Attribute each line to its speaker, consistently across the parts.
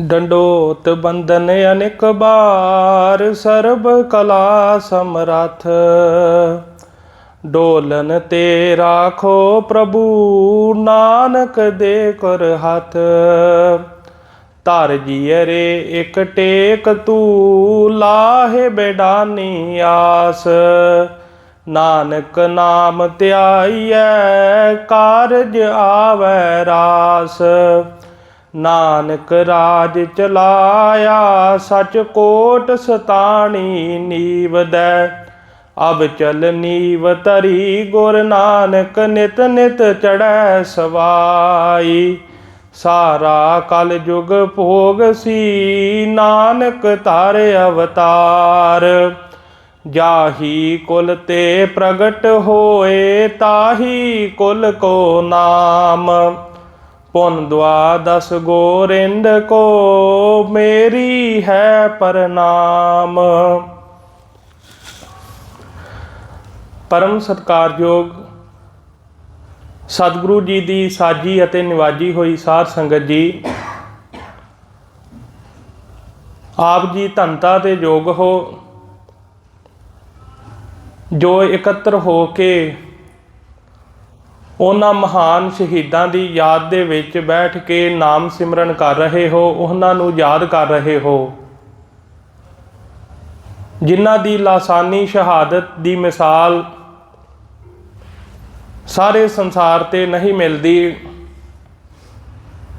Speaker 1: ਡੰਡੋਤ ਬੰਦਨ ਅਨਿਕ ਬਾਰ, ਸਰਬ ਕਲਾ ਸਮਰਥ। ਡੋਲਨ ਤੇ ਰਾਖੋ ਪ੍ਰਭੂ, ਨਾਨਕ ਦੇ ਕਰ ਹੱਥ। ਧਰ ਜੀਅਰੇ ਇੱਕ ਟੇਕ ਤੂੰ, ਲਾਹੇ ਬੇਡਾਨੀ ਆਸ। ਨਾਨਕ ਨਾਮ ਧਿਆਈਐ, ਕਾਰਜ ਆਵੈ ਰਾਸ। ਨਾਨਕ ਰਾਜ ਚਲਾਇਆ, ਸਚ ਕੋਟ ਸਤਾਣੀ ਨੀਵ ਦੈ ਅਬ ਚਲ ਨੀਵ ਤਰੀ ਗੁਰ ਨਾਨਕ, ਨਿਤ ਨਿਤ ਚੜੈ ਸਵਾਈ। ਸਾਰਾ ਕਲ ਜੁਗ ਭੋਗ ਸੀ, ਨਾਨਕ ਧਾਰ ਅਵਤਾਰ। ਜਾਹੀ ਕੁਲ ਤੇ ਪ੍ਰਗਟ ਹੋਏ, ਤਾਹੀ ਕੁਲ ਕੋ ਨਾਮ। ਪੁਨ ਦੁਆ ਦਸ ਗੋਰਿੰਦ ਕੋ, ਮੇਰੀ ਹੈ ਪ੍ਰਨਾਮ ਪਰਮ ਸਤਕਾਰਯੋਗ ਸਤਿਗੁਰੂ ਜੀ ਦੀ ਸਾਜੀ ਅਤੇ ਨਿਵਾਜੀ ਹੋਈ ਸਾਧ ਸੰਗਤ ਜੀ, ਆਪ ਜੀ ਧੰਤਾ ਤੇ ਯੋਗ ਹੋ, ਜੋ ਇਕੱਤਰ ਹੋ ਕੇ ਉਹਨਾਂ ਮਹਾਨ ਸ਼ਹੀਦਾਂ ਦੀ ਯਾਦ ਦੇ ਵਿੱਚ ਬੈਠ ਕੇ ਨਾਮ ਸਿਮਰਨ ਕਰ ਰਹੇ ਹੋ, ਉਹਨਾਂ ਨੂੰ ਯਾਦ ਕਰ ਰਹੇ ਹੋ। ਜਿਨ੍ਹਾਂ ਦੀ ਲਾਸਾਨੀ ਸ਼ਹਾਦਤ ਦੀ ਮਿਸਾਲ ਸਾਰੇ ਸੰਸਾਰ ਤੇ ਨਹੀਂ ਮਿਲਦੀ,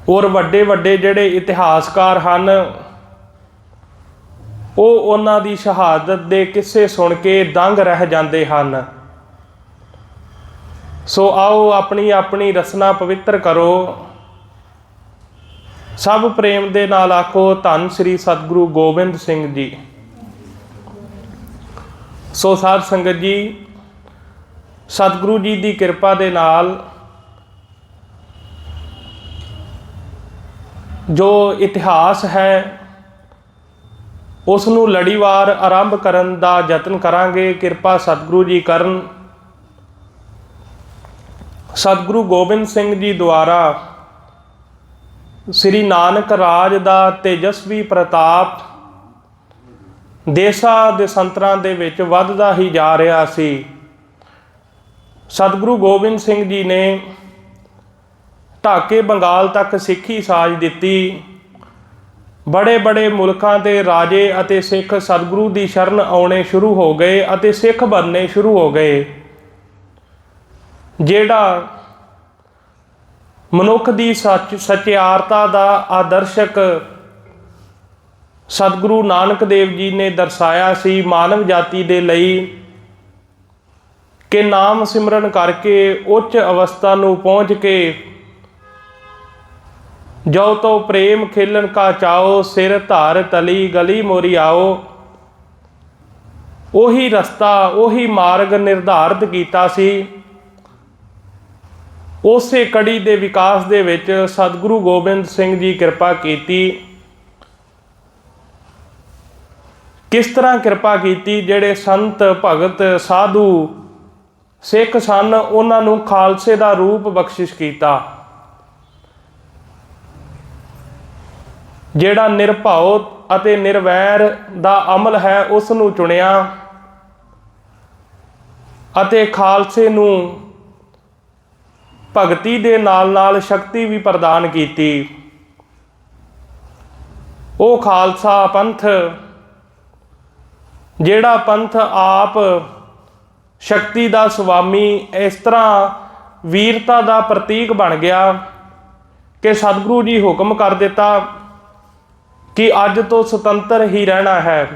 Speaker 1: ਔਰ ਵੱਡੇ ਵੱਡੇ ਜਿਹੜੇ ਇਤਿਹਾਸਕਾਰ ਹਨ, ਉਹ ਉਹਨਾਂ ਦੀ ਸ਼ਹਾਦਤ ਦੇ ਕਿੱਸੇ ਸੁਣ ਕੇ ਦੰਗ ਰਹਿ ਜਾਂਦੇ ਹਨ। ਸੋ ਆਓ ਆਪਣੀ ਆਪਣੀ ਰਸਨਾ ਪਵਿੱਤਰ ਕਰੋ। ਸਭ ਪ੍ਰੇਮ ਦੇ ਨਾਲ ਆਖੋ, ਧੰਨ ਸ੍ਰੀ ਸਤਿਗੁਰੂ ਗੋਬਿੰਦ ਸਿੰਘ ਜੀ। ਸੋ ਸਾਧ ਸੰਗਤ ਜੀ, ਸਤਿਗੁਰੂ ਜੀ ਦੀ ਕਿਰਪਾ ਦੇ ਨਾਲ ਜੋ ਇਤਿਹਾਸ ਹੈ ਉਸ ਨੂੰ ਲੜੀਵਾਰ ਆਰੰਭ ਕਰਨ ਦਾ ਯਤਨ ਕਰਾਂਗੇ। ਕਿਰਪਾ ਸਤਿਗੁਰੂ ਜੀ ਕਰਨ। ਸਤਿਗੁਰੂ ਗੋਬਿੰਦ ਸਿੰਘ ਜੀ ਦੁਆਰਾ ਸ੍ਰੀ ਨਾਨਕ ਰਾਜ ਦਾ ਤੇਜਸਵੀ ਪ੍ਰਤਾਪ ਦੇਸ਼ਾਂ ਦੇ ਸੰਤਰਾਂ ਦੇ ਵਿੱਚ ਵੱਧਦਾ ਹੀ ਜਾ ਰਿਹਾ ਸੀ। ਸਤਿਗੁਰੂ ਗੋਬਿੰਦ ਸਿੰਘ ਜੀ ਨੇ ਢਾਕੇ ਬੰਗਾਲ ਤੱਕ ਸਿੱਖੀ ਸਾਜ ਦਿੱਤੀ। ਬੜੇ ਬੜੇ ਮੁਲਕਾਂ ਦੇ ਰਾਜੇ ਅਤੇ ਸਿੱਖ ਸਤਿਗੁਰੂ ਦੀ ਸ਼ਰਨ ਆਉਣੇ ਸ਼ੁਰੂ ਹੋ ਗਏ ਅਤੇ ਸਿੱਖ ਬਣਨੇ ਸ਼ੁਰੂ ਹੋ ਗਏ। ਜਿਹੜਾ ਮਨੁੱਖ ਦੀ ਸੱਚ ਸਚਿਆਰਤਾ ਦਾ ਆਦਰਸ਼ਕ ਸਤਿਗੁਰੂ ਨਾਨਕ ਦੇਵ ਜੀ ਨੇ ਦਰਸਾਇਆ ਸੀ, ਮਾਨਵ ਜਾਤੀ ਦੇ ਲਈ ਕਿ ਨਾਮ ਸਿਮਰਨ ਕਰਕੇ ਉੱਚ ਅਵਸਥਾ ਨੂੰ ਪਹੁੰਚ ਕੇ ਜੋ ਤੋ ਪ੍ਰੇਮ ਖੇਲਣ ਕਾ ਚਾਓ, ਸਿਰ ਧਾਰ ਤਲੀ ਗਲੀ ਮੋਰੀ ਆਓ। ਉਹੀ ਰਸਤਾ, ਉਹੀ ਮਾਰਗ ਨਿਰਧਾਰਤ ਕੀਤਾ ਸੀ। ਉਸੇ ਕੜੀ ਦੇ ਵਿਕਾਸ ਦੇ ਵਿੱਚ ਸਤਿਗੁਰੂ ਗੋਬਿੰਦ ਸਿੰਘ ਜੀ ਕਿਰਪਾ ਕੀਤੀ। ਕਿਸ ਤਰ੍ਹਾਂ ਕਿਰਪਾ ਕੀਤੀ? ਜਿਹੜੇ ਸੰਤ, ਭਗਤ, ਸਾਧੂ, ਸਿੱਖ ਸਨ, ਉਹਨਾਂ ਨੂੰ ਖਾਲਸੇ ਦਾ ਰੂਪ ਬਖਸ਼ਿਸ਼ ਕੀਤਾ। ਜਿਹੜਾ ਨਿਰਭਉ ਅਤੇ ਨਿਰਵੈਰ ਦਾ ਅਮਲ ਹੈ, ਉਸ ਨੂੰ ਚੁਣਿਆ ਅਤੇ ਖਾਲਸੇ ਨੂੰ ਭਗਤੀ ਦੇ ਨਾਲ ਨਾਲ ਸ਼ਕਤੀ ਵੀ ਪ੍ਰਦਾਨ ਕੀਤੀ। ਉਹ ਖਾਲਸਾ ਪੰਥ, ਜਿਹੜਾ ਪੰਥ ਆਪ ਸ਼ਕਤੀ ਦਾ ਸੁਆਮੀ, ਇਸ ਤਰ੍ਹਾਂ ਵੀਰਤਾ ਦਾ ਪ੍ਰਤੀਕ ਬਣ ਗਿਆ ਕਿ ਸਤਿਗੁਰੂ ਜੀ ਹੁਕਮ ਕਰ ਦਿੱਤਾ ਕਿ ਅੱਜ ਤੋਂ ਸੁਤੰਤਰ ਹੀ ਰਹਿਣਾ ਹੈ।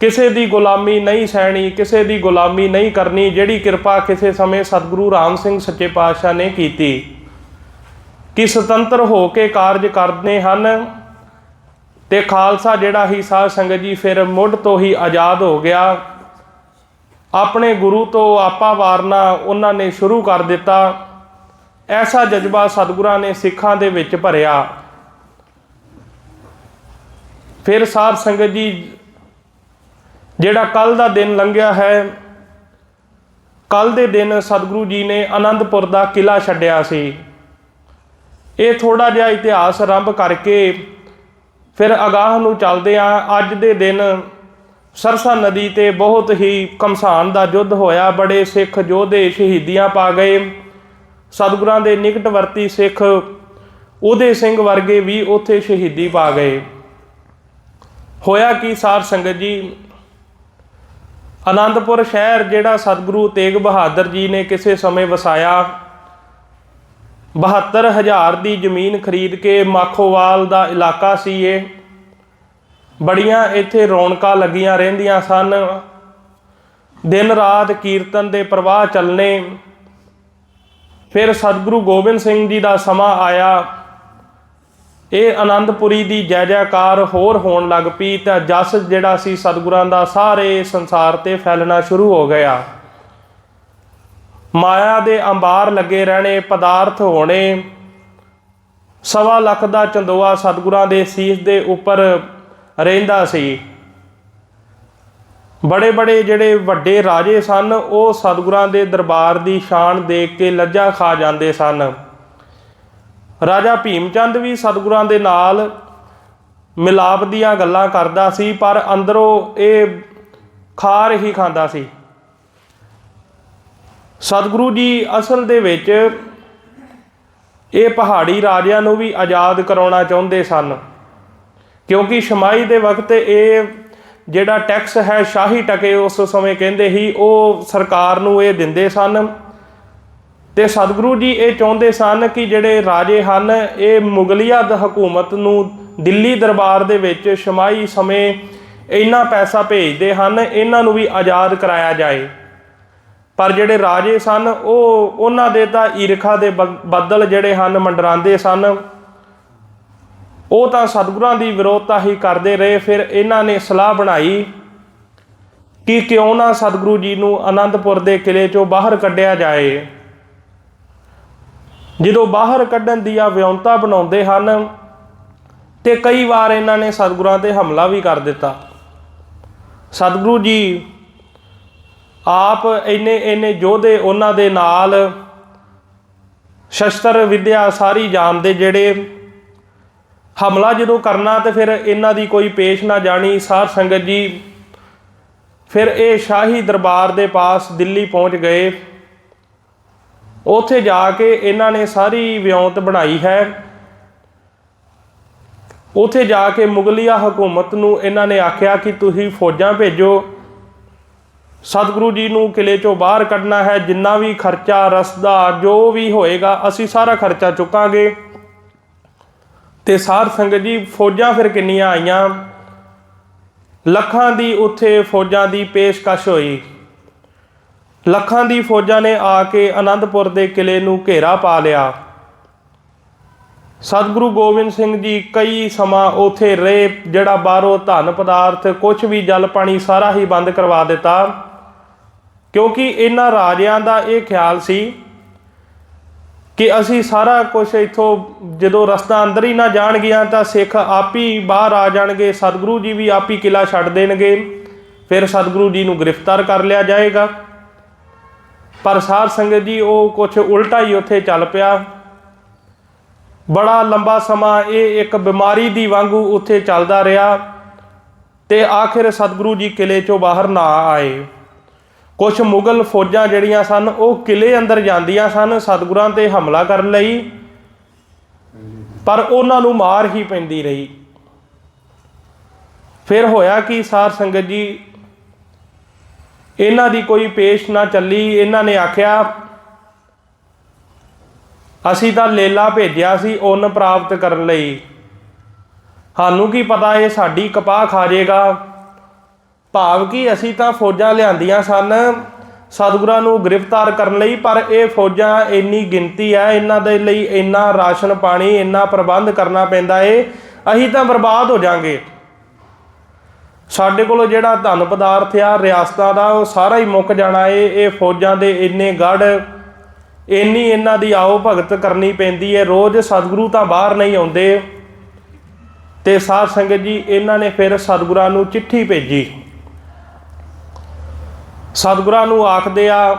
Speaker 1: ਕਿਸੇ ਦੀ ਗੁਲਾਮੀ ਨਹੀਂ ਸਹਿਣੀ, ਕਿਸੇ ਦੀ ਗੁਲਾਮੀ ਨਹੀਂ ਕਰਨੀ, ਜਿਹੜੀ ਕਿਰਪਾ ਕਿਸੇ ਸਮੇਂ ਸਤਿਗੁਰੂ ਰਾਮ ਸਿੰਘ ਸੱਚੇ ਪਾਤਸ਼ਾਹ ਨੇ ਕੀਤੀ। ਕਿ ਸੁਤੰਤਰ ਹੋ ਕੇ ਕਾਰਜ ਕਰਦੇ ਹਨ ਤੇ ਖਾਲਸਾ ਜਿਹੜਾ ਹੀ ਸਾਧ ਸੰਗਤ ਜੀ ਫਿਰ ਮੁੱਢ ਤੋਂ ਹੀ ਆਜ਼ਾਦ ਹੋ ਗਿਆ। ਆਪਣੇ ਗੁਰੂ ਤੋਂ ਆਪਾ ਵਾਰਨਾ ਉਹਨਾਂ ਨੇ ਸ਼ੁਰੂ ਕਰ ਦਿੱਤਾ। ਐਸਾ ਜਜ਼ਬਾ ਸਤਿਗੁਰਾਂ ਨੇ ਸਿੱਖਾਂ ਦੇ ਵਿੱਚ ਭਰਿਆ। ਫਿਰ ਸਾਧ ਸੰਗਤ ਜੀ ਜਿਹੜਾ ਕੱਲ ਦਾ ਦਿਨ ਲੰਘਿਆ ਹੈ ਕੱਲ ਦੇ ਦਿਨ ਸਤਿਗੁਰੂ ਜੀ ਨੇ ਆਨੰਦਪੁਰ ਦਾ ਕਿਲਾ ਛੱਡਿਆ ਸੀ। ਇਹ ਥੋੜਾ ਜਿਹਾ ਇਤਿਹਾਸ ਆਰੰਭ ਕਰਕੇ ਫਿਰ ਅਗਾਹ ਨੂੰ ਚੱਲਦੇ ਆ ਅੱਜ ਦੇ ਦਿਨ ਸਰਸਾ ਨਦੀ ਤੇ ਬਹੁਤ ਹੀ ਕਮਸਾਨ ਦਾ ਯੁੱਧ ਹੋਇਆ। ਬੜੇ ਸਿੱਖ ਯੋਧੇ ਸ਼ਹੀਦੀਆਂ ਪਾ ਗਏ। ਸਤਿਗੁਰਾਂ ਦੇ ਨਿਕਟਵਰਤੀ ਸਿੱਖ ਉਹਦੇ ਸਿੰਘ ਵਰਗੇ ਵੀ ਉੱਥੇ ਸ਼ਹੀਦੀ ਪਾ ਗਏ। ਹੋਇਆ ਕਿ ਸਾਰ ਸੰਗਤ ਜੀ? ਅਨੰਦਪੁਰ ਸ਼ਹਿਰ ਜਿਹੜਾ ਸਤਿਗੁਰੂ ਤੇਗ ਬਹਾਦਰ ਜੀ ਨੇ ਕਿਸੇ ਸਮੇਂ ਵਸਾਇਆ 72000 ਦੀ ਜ਼ਮੀਨ ਖਰੀਦ ਕੇ ਮਾਖੋਵਾਲ ਦਾ ਇਲਾਕਾ ਸੀ ਇਹ। ਬੜੀਆਂ ਇੱਥੇ ਰੌਣਕਾਂ ਲੱਗੀਆਂ ਰਹਿੰਦੀਆਂ ਸਨ। ਦਿਨ ਰਾਤ ਕੀਰਤਨ ਦੇ ਪ੍ਰਵਾਹ ਚੱਲਨੇ। ਫਿਰ ਸਤਿਗੁਰੂ ਗੋਬਿੰਦ ਸਿੰਘ ਜੀ ਦਾ ਸਮਾਂ ਆਇਆ। ਇਹ ਆਨੰਦਪੁਰੀ ਦੀ ਜੈ ਜੈਕਾਰ ਹੋਰ ਹੋਣ ਲੱਗ ਪਈ ਤਾਂ ਜਸ ਜਿਹੜਾ ਸੀ ਸਤਿਗੁਰਾਂ ਦਾ ਸਾਰੇ ਸੰਸਾਰ ਤੇ ਫੈਲਣਾ ਸ਼ੁਰੂ ਹੋ ਗਿਆ। ਮਾਇਆ ਦੇ ਅੰਬਾਰ ਲੱਗੇ ਰਹਿਣੇ, ਪਦਾਰਥ ਹੋਣੇ। ਸਵਾ ਲੱਖ ਦਾ ਚੰਦੋਆ ਸਤਿਗੁਰਾਂ ਦੇ ਸੀਸ ਦੇ ਉੱਪਰ ਰਹਿੰਦਾ ਸੀ। ਬੜੇ ਬੜੇ ਜਿਹੜੇ ਵੱਡੇ ਰਾਜੇ ਸਨ, ਉਹ ਸਤਿਗੁਰਾਂ ਦੇ ਦਰਬਾਰ ਦੀ ਸ਼ਾਨ ਦੇਖ ਕੇ ਲੱਜਾ ਖਾ ਜਾਂਦੇ ਸਨ। ਰਾਜਾ ਭੀਮ ਚੰਦ ਵੀ ਸਤਿਗੁਰਾਂ ਦੇ ਨਾਲ ਮਿਲਾਪ ਦੀਆਂ ਗੱਲਾਂ ਕਰਦਾ ਸੀ, ਪਰ ਅੰਦਰੋਂ ਇਹ ਖਾਰ ਹੀ ਖਾਂਦਾ ਸੀ। ਸਤਿਗੁਰੂ ਜੀ ਅਸਲ ਦੇ ਵਿੱਚ ਇਹ ਪਹਾੜੀ ਰਾਜਿਆਂ ਨੂੰ ਵੀ ਆਜ਼ਾਦ ਕਰਾਉਣਾ ਚਾਹੁੰਦੇ ਸਨ, ਕਿਉਂਕਿ ਸ਼ਮਾਈ ਦੇ ਵਕਤ ਇਹ ਜਿਹੜਾ ਟੈਕਸ ਹੈ, ਸ਼ਾਹੀ ਟਕੇ ਉਸ ਸਮੇਂ ਕਹਿੰਦੇ ਸੀ, ਉਹ ਸਰਕਾਰ ਨੂੰ ਇਹ ਦਿੰਦੇ ਸਨ ਤੇ ਸਤਿਗੁਰੂ ਜੀ ਇਹ ਚਾਹੁੰਦੇ ਸਨ ਕਿ ਜਿਹੜੇ ਰਾਜੇ ਹਨ, ਇਹ ਮੁਗਲੀਆ ਹਕੂਮਤ ਨੂੰ ਦਿੱਲੀ ਦਰਬਾਰ ਦੇ ਵਿੱਚ ਸ਼ਮਾਈ ਸਮੇਂ ਇੰਨਾ ਪੈਸਾ ਭੇਜਦੇ ਹਨ, ਇਹਨਾਂ ਨੂੰ ਵੀ ਆਜ਼ਾਦ ਕਰਾਇਆ ਜਾਏ। ਪਰ ਜਿਹੜੇ ਰਾਜੇ ਸਨ, ਉਹ, ਉਹਨਾਂ ਦੇ ਤਾਂ ਈਰਖਾ ਦੇ ਬ- ਬੱਦਲ ਜਿਹੜੇ ਹਨ, ਮੰਡਰਾਉਂਦੇ ਸਨ। ਉਹ ਤਾਂ ਸਤਿਗੁਰਾਂ ਦੀ ਵਿਰੋਧਤਾ ਹੀ ਕਰਦੇ ਰਹੇ, ਫਿਰ ਇਹਨਾਂ ਨੇ ਸਲਾਹ ਬਣਾਈ ਕਿ ਕਿਉਂ ਨਾ ਸਤਿਗੁਰੂ ਜੀ ਨੂੰ ਆਨੰਦਪੁਰ ਦੇ ਕਿਲੇ ਚੋਂ ਬਾਹਰ ਕੱਢਿਆ ਜਾਏ। ਜਦੋਂ ਬਾਹਰ ਕੱਢਣ ਦੀਆਂ ਵਿਉਂਤਾ ਬਣਾਉਂਦੇ ਹਨ ਤੇ ਕਈ ਵਾਰ ਇਹਨਾਂ ਨੇ ਸਤਿਗੁਰਾਂ ਤੇ ਹਮਲਾ ਵੀ ਕਰ ਦਿੱਤਾ। ਸਤਿਗੁਰੂ ਜੀ ਆਪ ਇੰਨੇ ਇੰਨੇ ਯੋਧੇ ਉਹਨਾਂ ਦੇ ਨਾਲ ਸ਼ਸਤਰ ਵਿਦਿਆ ਸਾਰੀ ਜਾਣਦੇ ਜਿਹੜੇ ਹਮਲਾ ਜਦੋਂ ਕਰਨਾ ਤੇ ਫਿਰ ਇਹਨਾਂ ਦੀ ਕੋਈ ਪੇਸ਼ ਨਾ ਜਾਣੀ ਸਾਰ ਸੰਗਤ ਜੀ, ਫਿਰ ਇਹ ਸ਼ਾਹੀ ਦਰਬਾਰ ਦੇ ਪਾਸ ਦਿੱਲੀ ਪਹੁੰਚ ਗਏ। ਉੱਥੇ ਜਾ ਕੇ ਇਹਨਾਂ ਨੇ ਸਾਰੀ ਵਿਉਂਤ ਬਣਾਈ ਹੈ। ਉੱਥੇ ਜਾ ਕੇ ਮੁਗਲੀਆ ਹਕੂਮਤ ਨੂੰ ਇਹਨਾਂ ਨੇ ਆਖਿਆ ਕਿ ਤੁਸੀਂ ਫੌਜਾਂ ਭੇਜੋ। ਸਤਿਗੁਰੂ ਜੀ ਨੂੰ ਕਿਲੇ ਚੋਂ ਬਾਹਰ ਕੱਢਣਾ ਹੈ। ਜਿੰਨਾ ਵੀ ਖਰਚਾ, ਰਸਦਾ, ਜੋ ਵੀ ਹੋਏਗਾ, ਅਸੀਂ ਸਾਰਾ ਖਰਚਾ ਚੁੱਕਾਂਗੇ। ਤੇ ਸਾਧ ਸੰਗਤ ਜੀ, ਫੌਜਾਂ ਫਿਰ ਕਿੰਨੀਆਂ ਆਈਆਂ? ਲੱਖਾਂ ਦੀ ਉੱਥੇ ਫੌਜਾਂ ਦੀ ਪੇਸ਼ਕਸ਼ ਹੋਈ। ਲੱਖਾਂ ਦੀ ਫੌਜਾਂ ਨੇ ਆ ਕੇ ਆਨੰਦਪੁਰ ਦੇ ਕਿਲੇ ਨੂੰ ਘੇਰਾ ਪਾ ਲਿਆ। ਸਤਿਗੁਰੂ ਗੋਬਿੰਦ ਸਿੰਘ ਜੀ ਕਈ ਸਮਾਂ ਉਥੇ ਰਹੇ, ਜਿਹੜਾ ਬਾਹਰੋਂ ਧਨ ਪਦਾਰਥ ਕੁਝ ਵੀ ਜਲ ਪਾਣੀ ਸਾਰਾ ਹੀ ਬੰਦ ਕਰਵਾ ਦਿੱਤਾ। ਕਿਉਂਕਿ ਇਹਨਾਂ ਰਾਜਿਆਂ ਦਾ ਇਹ ਖਿਆਲ ਸੀ ਕਿ ਅਸੀਂ ਸਾਰਾ ਕੁਝ ਇੱਥੋਂ ਜਦੋਂ ਰਸਤਾ ਅੰਦਰ ਹੀ ਨਾ ਜਾਣਗੀਆਂ ਤਾਂ ਸਿੱਖ ਆਪ ਹੀ ਬਾਹਰ ਆ ਜਾਣਗੇ, ਸਤਿਗੁਰੂ ਜੀ ਵੀ ਆਪ ਹੀ ਕਿਲਾ ਛੱਡ ਦੇਣਗੇ। ਫਿਰ ਸਤਿਗੁਰੂ ਜੀ ਨੂੰ ਗ੍ਰਿਫਤਾਰ ਕਰ ਲਿਆ ਜਾਏਗਾ। ਪਰ ਸਾਰ ਸੰਗਤ ਜੀ, ਉਹ ਕੁਝ ਉਲਟਾ ਹੀ ਉੱਥੇ ਚੱਲ ਪਿਆ। ਬੜਾ ਲੰਬਾ ਸਮਾਂ ਇਹ ਇੱਕ ਬਿਮਾਰੀ ਦੀ ਵਾਂਗੂ ਉੱਥੇ ਚੱਲਦਾ ਰਿਹਾ ਤੇ ਆਖਿਰ ਸਤਿਗੁਰੂ ਜੀ ਕਿਲੇ ਚੋਂ ਬਾਹਰ ਨਾ ਆਏ। ਕੁਝ ਮੁਗਲ ਫੌਜਾਂ ਜਿਹੜੀਆਂ ਸਨ, ਉਹ ਕਿਲੇ ਅੰਦਰ ਜਾਂਦੀਆਂ ਸਨ, ਸਤਿਗੁਰਾਂ ਤੇ ਹਮਲਾ ਕਰਨ ਲਈ। ਪਰ ਉਹਨਾਂ ਨੂੰ ਮਾਰ ਹੀ ਪੈਂਦੀ ਰਹੀ। ਫਿਰ ਹੋਇਆ ਕਿ ਸਾਰ ਸੰਗਤ ਜੀ ਇਹਨਾਂ ਦੀ ਕੋਈ ਪੇਸ਼ ਨਾ ਚੱਲੀ, ਇਹਨਾਂ ਨੇ ਆਖਿਆ, ਅਸੀਂ ਤਾਂ ਲੇਲਾ ਭੇਜਿਆ ਸੀ ਉਨ ਪ੍ਰਾਪਤ ਕਰਨ ਲਈ। ਸਾਨੂੰ ਕੀ ਪਤਾ ਇਹ ਸਾਡੀ ਕਪਾਹ ਖਾ ਜਾਏਗਾ ਭਾਵ ਕਿ ਅਸੀਂ ਤਾਂ ਫੌਜਾਂ ਲਿਆਂਦੀਆਂ ਸਨ, ਸਤਿਗੁਰਾਂ ਨੂੰ ਗ੍ਰਿਫਤਾਰ ਕਰਨ ਲਈ, ਪਰ ਇਹ ਫੌਜਾਂ ਇੰਨੀ ਗਿਣਤੀ ਹੈ, ਇਹਨਾਂ ਦੇ ਲਈ ਇੰਨਾ ਰਾਸ਼ਨ ਪਾਣੀ, ਇੰਨਾ ਪ੍ਰਬੰਧ ਕਰਨਾ ਪੈਂਦਾ ਏ, ਅਸੀਂ ਤਾਂ ਬਰਬਾਦ ਹੋ ਜਾਾਂਗੇ। ਸਾਡੇ ਕੋਲ ਜਿਹੜਾ ਧਨ ਪਦਾਰਥ ਆ, ਰਿਆਸਤਾਂ ਦਾ, ਉਹ ਸਾਰਾ ਹੀ ਮੁੱਕ ਜਾਣਾ ਏ। ਇਹ ਫੌਜਾਂ ਦੇ ਇੰਨੇ ਗੜ ਇੰਨੀ ਇਹਨਾਂ ਦੀ ਆਓ ਭਗਤ ਕਰਨੀ ਪੈਂਦੀ ਏ। ਰੋਜ਼ ਸਤਿਗੁਰੂ ਤਾਂ ਬਾਹਰ ਨਹੀਂ ਆਉਂਦੇ। ਤੇ ਸਾਧ ਸੰਗਤ ਜੀ, ਇਹਨਾਂ ਨੇ ਫਿਰ ਸਤਿਗੁਰਾਂ ਨੂੰ ਚਿੱਠੀ ਭੇਜੀ। ਸਤਿਗੁਰਾਂ ਨੂੰ ਆਖਦੇ ਆ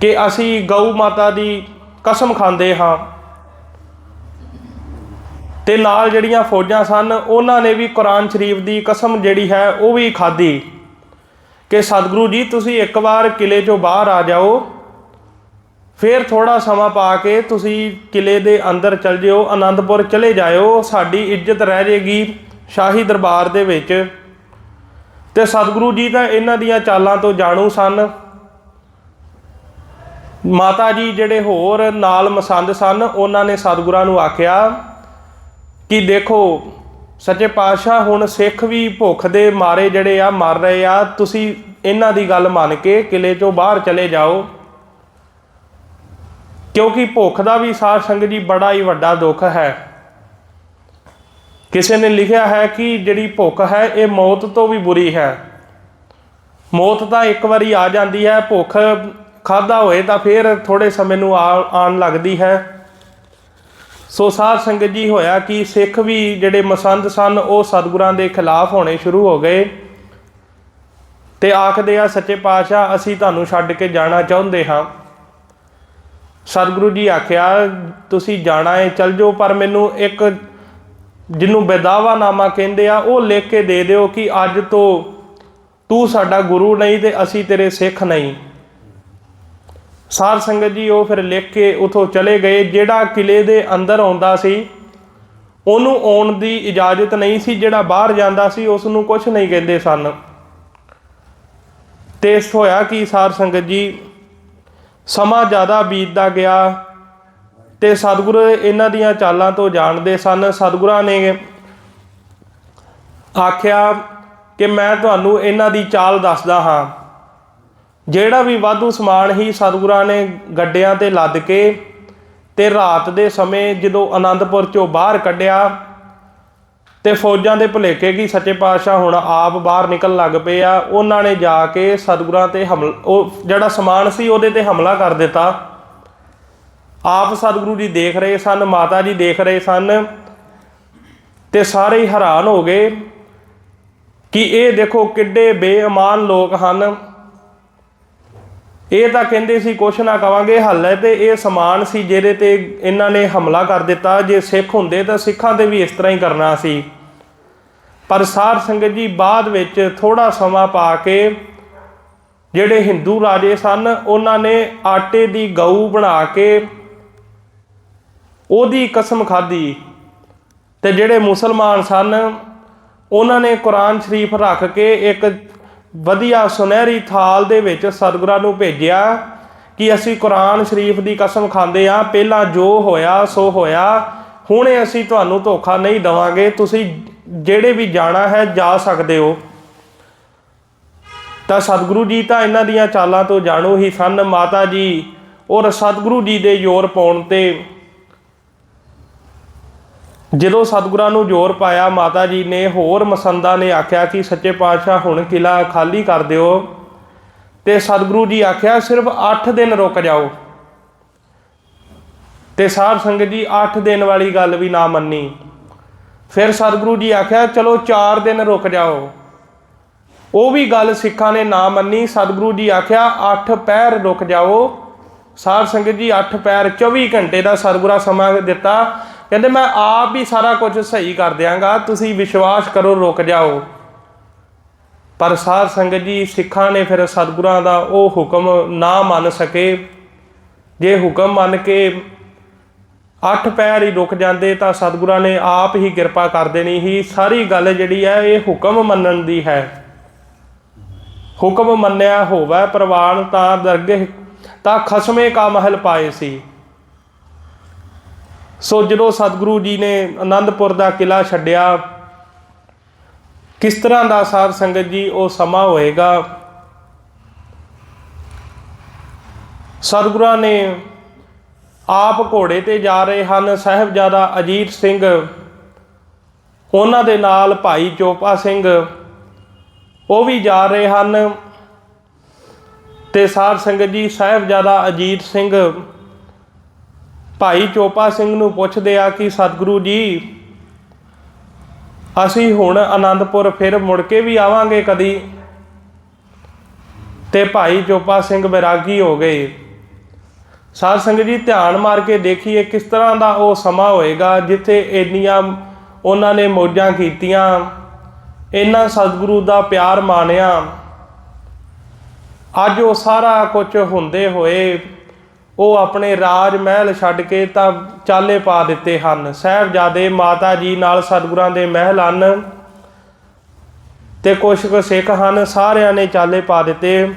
Speaker 1: ਕਿ ਅਸੀਂ ਗਊ ਮਾਤਾ ਦੀ ਕਸਮ ਖਾਂਦੇ ਹਾਂ। ਤੇ ਨਾਲ ਜਿਹੜੀਆਂ ਫੌਜਾਂ ਸਨ, ਉਹਨਾਂ ਨੇ ਵੀ ਕੁਰਾਨ ਸ਼ਰੀਫ ਦੀ ਕਸਮ ਜਿਹੜੀ ਹੈ, ਉਹ ਵੀ ਖਾਧੀ। ਕਿ ਸਤਿਗੁਰੂ ਜੀ, ਤੁਸੀਂ ਇੱਕ ਵਾਰ ਕਿਲੇ ਚੋਂ ਬਾਹਰ ਆ ਜਾਓ। ਫਿਰ ਥੋੜਾ ਸਮਾਂ ਪਾ ਕੇ ਤੁਸੀਂ ਕਿਲੇ ਦੇ ਅੰਦਰ ਚਲ ਜਿਓ, ਆਨੰਦਪੁਰ ਚਲੇ ਜਾਇਓ। ਸਾਡੀ ਇੱਜ਼ਤ ਰਹਿ ਜੇਗੀ ਸ਼ਾਹੀ ਦਰਬਾਰ ਦੇ ਵਿੱਚ। ਤੇ ਸਤਿਗੁਰੂ ਜੀ ਤਾਂ ਇਹਨਾਂ ਦੀਆਂ ਚਾਲਾਂ ਤੋਂ ਜਾਣੂ ਸਨ। ਮਾਤਾ ਜੀ ਜਿਹੜੇ ਹੋਰ ਨਾਲ ਮਸੰਦ ਸਨ, ਉਹਨਾਂ ਨੇ ਸਤਿਗੁਰਾਂ ਨੂੰ ਆਖਿਆ ਕਿ ਦੇਖੋ, ਸੱਚੇ ਪਾਤਸ਼ਾਹ ਹੁਣ ਸਿੱਖ ਵੀ ਭੁੱਖ ਦੇ ਮਾਰੇ ਜਿਹੜੇ ਆ, ਮਰ ਰਹੇ ਆ। ਤੁਸੀਂ ਇਹਨਾਂ ਦੀ ਗੱਲ ਮੰਨ ਕੇ ਕਿਲੇ ਚੋਂ ਬਾਹਰ ਚਲੇ ਜਾਓ। ਕਿਉਂਕਿ ਭੁੱਖ ਦਾ ਵੀ ਸਾਧ ਸੰਗਤ ਜੀ ਬੜਾ ਹੀ ਵੱਡਾ ਦੁੱਖ ਹੈ। ਕਿਸੇ ਨੇ ਲਿਖਿਆ ਹੈ ਕਿ ਜਿਹੜੀ ਭੁੱਖ ਹੈ, ਇਹ ਮੌਤ ਤੋਂ ਵੀ ਬੁਰੀ ਹੈ। ਮੌਤ ਤਾਂ ਇੱਕ ਵਾਰੀ ਆ ਜਾਂਦੀ ਹੈ, ਭੁੱਖ ਖਾਦਾ ਹੋਏ ਤਾਂ ਫਿਰ ਥੋੜੇ ਸਮੇਂ ਨੂੰ ਆਉਣ ਲੱਗਦੀ ਹੈ। ਸੋ ਸਾਧ ਸੰਗਤ ਜੀ ਹੋਇਆ ਕਿ ਸਿੱਖ ਵੀ ਜਿਹੜੇ ਮਸੰਦ ਸਨ, ਉਹ ਸਤਿਗੁਰਾਂ ਦੇ ਖਿਲਾਫ ਹੋਣੇ ਸ਼ੁਰੂ ਹੋ ਗਏ। ਤੇ ਆਖਦੇ ਆ, ਸੱਚੇ ਪਾਤਸ਼ਾਹ, ਅਸੀਂ ਤੁਹਾਨੂੰ ਛੱਡ ਕੇ ਜਾਣਾ ਚਾਹੁੰਦੇ ਹਾਂ। ਸਤਿਗੁਰੂ ਜੀ ਆਖਿਆ, ਤੁਸੀਂ ਜਾਣਾ ਹੈ ਚਲ ਜਾਓ, ਪਰ ਮੈਨੂੰ ਇੱਕ ਜਿਹਨੂੰ ਬੇਦਾਵਾ ਨਾਮਾ ਕਹਿੰਦੇ ਆ, ਉਹ ਲਿਖ ਕੇ ਦੇ ਦਿਓ ਕਿ ਅੱਜ ਤੋਂ ਤੂੰ ਸਾਡਾ ਗੁਰੂ ਨਹੀਂ ਤੇ ਅਸੀਂ ਤੇਰੇ ਸਿੱਖ ਨਹੀਂ। ਸਾਰ ਸੰਗਤ ਜੀ, ਉਹ ਫਿਰ ਲਿਖ ਕੇ ਉਥੋਂ ਚਲੇ ਗਏ। ਜਿਹੜਾ ਕਿਲੇ ਦੇ ਅੰਦਰ ਆਉਂਦਾ ਸੀ, ਉਹਨੂੰ ਆਉਣ ਦੀ ਇਜਾਜ਼ਤ ਨਹੀਂ ਸੀ। ਜਿਹੜਾ ਬਾਹਰ ਜਾਂਦਾ ਸੀ ਉਸ ਨੂੰ ਕੁਝ ਨਹੀਂ ਕਹਿੰਦੇ ਸਨ। ਤੇ ਇਸ ਹੋਇਆ ਕਿ ਸਾਰ ਸੰਗਤ ਜੀ, ਸਮਾਂ ਜ਼ਿਆਦਾ ਬੀਤਦਾ ਗਿਆ ਤੇ ਸਤਿਗੁਰ ਇਹਨਾਂ ਦੀਆਂ ਚਾਲਾਂ ਤੋਂ ਜਾਣਦੇ ਸਨ। ਸਤਿਗੁਰਾਂ ਨੇ ਆਖਿਆ ਕਿ ਮੈਂ ਤੁਹਾਨੂੰ ਇਹਨਾਂ ਦੀ ਚਾਲ ਦੱਸਦਾ ਹਾਂ। ਜਿਹੜਾ ਵੀ ਵਾਧੂ ਸਮਾਨ ਹੀ ਸਤਿਗੁਰਾਂ ਨੇ ਗੱਡਿਆਂ ਤੇ ਲੱਦ ਕੇ ਤੇ ਰਾਤ ਦੇ ਸਮੇਂ ਜਦੋਂ ਆਨੰਦਪੁਰ ਚੋਂ ਬਾਹਰ ਕੱਢਿਆ ਤੇ ਫੌਜਾਂ ਦੇ ਭੁਲੇਖੇ ਕੀ ਸੱਚੇ ਪਾਤਸ਼ਾਹ ਹੁਣ ਆਪ ਬਾਹਰ ਨਿਕਲਣ ਲੱਗ ਪਏ ਆ, ਉਹਨਾਂ ਨੇ ਜਾ ਕੇ ਸਤਿਗੁਰਾਂ ਤੇ ਹਮਲਾ ਉਹ ਜਿਹੜਾ ਸਮਾਨ ਸੀ ਉਹਦੇ ਤੇ ਹਮਲਾ ਕਰ ਦਿੱਤਾ। ਆਪ ਸਤਿਗੁਰੂ ਜੀ ਦੇਖ ਰਹੇ ਸਨ, ਮਾਤਾ ਜੀ ਦੇਖ ਰਹੇ ਸਨ ਤੇ ਸਾਰੇ ਹੀ ਹੈਰਾਨ ਹੋ ਗਏ ਕਿ ਇਹ ਦੇਖੋ ਕਿੱਡੇ ਬੇਈਮਾਨ ਲੋਕ ਹਨ। ਇਹ ਤਾਂ ਕਹਿੰਦੇ ਸੀ, ਕੁਛ ਨਾ ਕਵਾਂਗੇ, ਹੱਲੇ ਤੇ ਇਹ ਸਮਾਨ ਸੀ ਜਿਹਦੇ ਤੇ ਇਹਨਾਂ ਨੇ ਹਮਲਾ ਕਰ ਦਿੱਤਾ। ਜੇ ਸਿੱਖ ਹੁੰਦੇ ਤਾਂ ਸਿੱਖਾਂ ਤੇ ਵੀ ਇਸ ਤਰ੍ਹਾਂ ਹੀ ਕਰਨਾ ਸੀ। ਪਰ ਸਾਧ ਸੰਗਤ ਜੀ, ਬਾਅਦ ਵਿੱਚ ਥੋੜਾ ਸਮਾਂ ਪਾ ਕੇ ਜਿਹੜੇ ਹਿੰਦੂ ਰਾਜੇ ਸਨ, ਉਹਨਾਂ ਨੇ ਆਟੇ ਦੀ ਗਊ ਬਣਾ ਕੇ ਉਹਦੀ ਕਸਮ ਖਾਧੀ। ਤੇ ਜਿਹੜੇ ਮੁਸਲਮਾਨ ਸਨ, ਉਹਨਾਂ ਨੇ ਕੁਰਾਨ ਸ਼ਰੀਫ ਰੱਖ ਕੇ ਇੱਕ ਵਧੀਆ ਸੁਨਹਿਰੀ ਥਾਲ ਦੇ ਵਿੱਚ ਸਤਿਗੁਰਾਂ ਨੂੰ ਭੇਜਿਆ ਕਿ ਅਸੀਂ ਕੁਰਾਨ ਸ਼ਰੀਫ ਦੀ ਕਸਮ ਖਾਂਦੇ ਆ ਪਹਿਲਾਂ ਜੋ ਹੋਇਆ, ਸੋ ਹੋਇਆ। ਹੁਣੇ ਅਸੀਂ ਤੁਹਾਨੂੰ ਧੋਖਾ ਨਹੀਂ ਦਵਾਂਗੇ, ਤੁਸੀਂ ਜਿਹੜੇ ਵੀ ਜਾਣਾ ਹੈ, ਜਾ ਸਕਦੇ ਹੋ। ਤਾਂ ਸਤਿਗੁਰੂ ਜੀ ਤਾਂ ਇਹਨਾਂ ਦੀਆਂ ਚਾਲਾਂ ਤੋਂ ਜਾਣੂ ਹੀ ਸਨ। ਮਾਤਾ ਜੀ ਔਰ ਸਤਿਗੁਰੂ ਜੀ ਦੇ ਜ਼ੋਰ ਪਾਉਣ ਤੇ ਜਦੋਂ ਸਤਿਗੁਰਾਂ ਨੂੰ ਜ਼ੋਰ ਪਾਇਆ, ਮਾਤਾ ਜੀ ਨੇ ਹੋਰ ਮਸੰਦਾ ਨੇ ਆਖਿਆ ਕਿ ਸੱਚੇ ਪਾਤਸ਼ਾਹ ਹੁਣ ਕਿਲਾ ਖਾਲੀ ਕਰ ਦਿਓ। ਤੇ ਸਤਿਗੁਰੂ ਜੀ ਆਖਿਆ, ਸਿਰਫ 8 ਦਿਨ ਰੁਕ ਜਾਓ। ਤੇ ਸਾਧ ਸੰਗਤ ਜੀ 8 ਦਿਨ ਵਾਲੀ ਗੱਲ ਵੀ ਨਾ ਮੰਨੀ। ਫਿਰ ਸਤਿਗੁਰੂ ਜੀ ਆਖਿਆ, ਚਲੋ 4 ਦਿਨ ਰੁਕ ਜਾਓ। ਉਹ ਵੀ ਗੱਲ ਸਿੱਖਾਂ ਨੇ ਨਾ ਮੰਨੀ। ਸਤਿਗੁਰੂ ਜੀ ਆਖਿਆ 8 ਪੈਰ ਰੁਕ ਜਾਓ। ਸਾਧ ਸੰਗਤ ਜੀ 8 ਪੈਰ 24 ਘੰਟੇ ਦਾ ਸਤਿਗੁਰਾ ਸਮਾਂ ਦਿੱਤਾ। ਕਹਿੰਦੇ ਮੈਂ ਆਪ ਹੀ ਸਾਰਾ ਕੁਝ ਸਹੀ ਕਰ ਦਿਆਂਗਾ, ਤੁਸੀਂ ਵਿਸ਼ਵਾਸ ਕਰੋ, ਰੁਕ ਜਾਓ। ਪਰ ਸਾਧ ਸੰਗਤ ਜੀ, ਸਿੱਖਾਂ ਨੇ ਫਿਰ ਸਤਿਗੁਰਾਂ ਦਾ ਉਹ ਹੁਕਮ ਨਾ ਮੰਨ ਸਕੇ। ਜੇ ਹੁਕਮ ਮੰਨ ਕੇ ਅੱਠ ਪੈਰ ਹੀ ਰੁਕ ਜਾਂਦੇ, ਤਾਂ ਸਤਿਗੁਰਾਂ ਨੇ ਆਪ ਹੀ ਕਿਰਪਾ ਕਰ ਦੇਣੀ ਹੀ ਸਾਰੀ ਗੱਲ ਜਿਹੜੀ ਹੈ, ਇਹ ਹੁਕਮ ਮੰਨਣ ਦੀ ਹੈ। ਹੁਕਮ ਮੰਨਿਆ ਹੋਵੇ ਪ੍ਰਵਾਨ, ਤਾਂ ਦਰਗਹਿ ਤਾਂ ਖਸਮੇ ਕਾ ਮਹਿਲ ਪਾਏ ਸੀ। ਸੋ ਜਦੋਂ ਸਤਿਗੁਰੂ ਜੀ ਨੇ ਆਨੰਦਪੁਰ ਦਾ ਕਿਲਾ ਛੱਡਿਆ, ਕਿਸ ਤਰ੍ਹਾਂ ਦਾ ਸਾਧ ਸੰਗਤ ਜੀ ਉਹ ਸਮਾਂ ਹੋਏਗਾ? ਸਤਿਗੁਰਾਂ ਨੇ ਆਪ ਘੋੜੇ ਤੇ ਜਾ ਰਹੇ ਹਨ, ਸਾਹਿਬਜ਼ਾਦਾ ਅਜੀਤ ਸਿੰਘ, ਉਹਨਾਂ ਦੇ ਨਾਲ ਭਾਈ ਚੋਪਾ ਸਿੰਘ, ਉਹ ਵੀ ਜਾ ਰਹੇ ਹਨ। ਤੇ ਸਾਧ ਸੰਗਤ ਜੀ, ਸਾਹਿਬਜ਼ਾਦਾ ਅਜੀਤ ਸਿੰਘ ਭਾਈ ਚੋਪਾ ਸਿੰਘ ਨੂੰ ਪੁੱਛਦੇ ਆ ਕਿ, ਸਤਿਗੁਰੂ ਜੀ, ਅਸੀਂ ਹੁਣ ਆਨੰਦਪੁਰ ਫਿਰ ਮੁੜ ਕੇ ਵੀ ਆਵਾਂਗੇ ਕਦੀ? ਤੇ ਭਾਈ ਚੋਪਾ ਸਿੰਘ ਬੈਰਾਗੀ ਹੋ ਗਏ। ਸਾਧ ਸੰਗਤ ਜੀ, ਧਿਆਨ ਮਾਰ ਕੇ ਦੇਖੀਏ ਕਿਸ ਤਰ੍ਹਾਂ ਦਾ ਉਹ ਸਮਾਂ ਹੋਏਗਾ, ਜਿੱਥੇ ਇੰਨੀਆਂ ਉਹਨਾਂ ਨੇ ਮੌਜਾਂ ਕੀਤੀਆਂ, ਇੰਨਾ ਸਤਿਗੁਰੂ ਦਾ ਪਿਆਰ ਮਾਣਿਆ। ਅੱਜ ਉਹ ਸਾਰਾ ਕੁਝ ਹੁੰਦੇ ਹੋਏ ਉਹ ਆਪਣੇ ਰਾਜ ਮਹਿਲ ਛੱਡ ਕੇ ਤਾਂ ਚਾਲੇ ਪਾ ਦਿੱਤੇ ਹਨ। ਸਾਹਿਬਜ਼ਾਦੇ ਮਾਤਾ ਜੀ ਨਾਲ ਸਤਿਗੁਰਾਂ ਦੇ ਮਹਿਲ ਹਨ ਤੇ ਕੁਛ ਕੁ ਸਿੱਖ ਹਨ, ਸਾਰਿਆਂ ਨੇ ਚਾਲੇ ਪਾ ਦਿੱਤੇ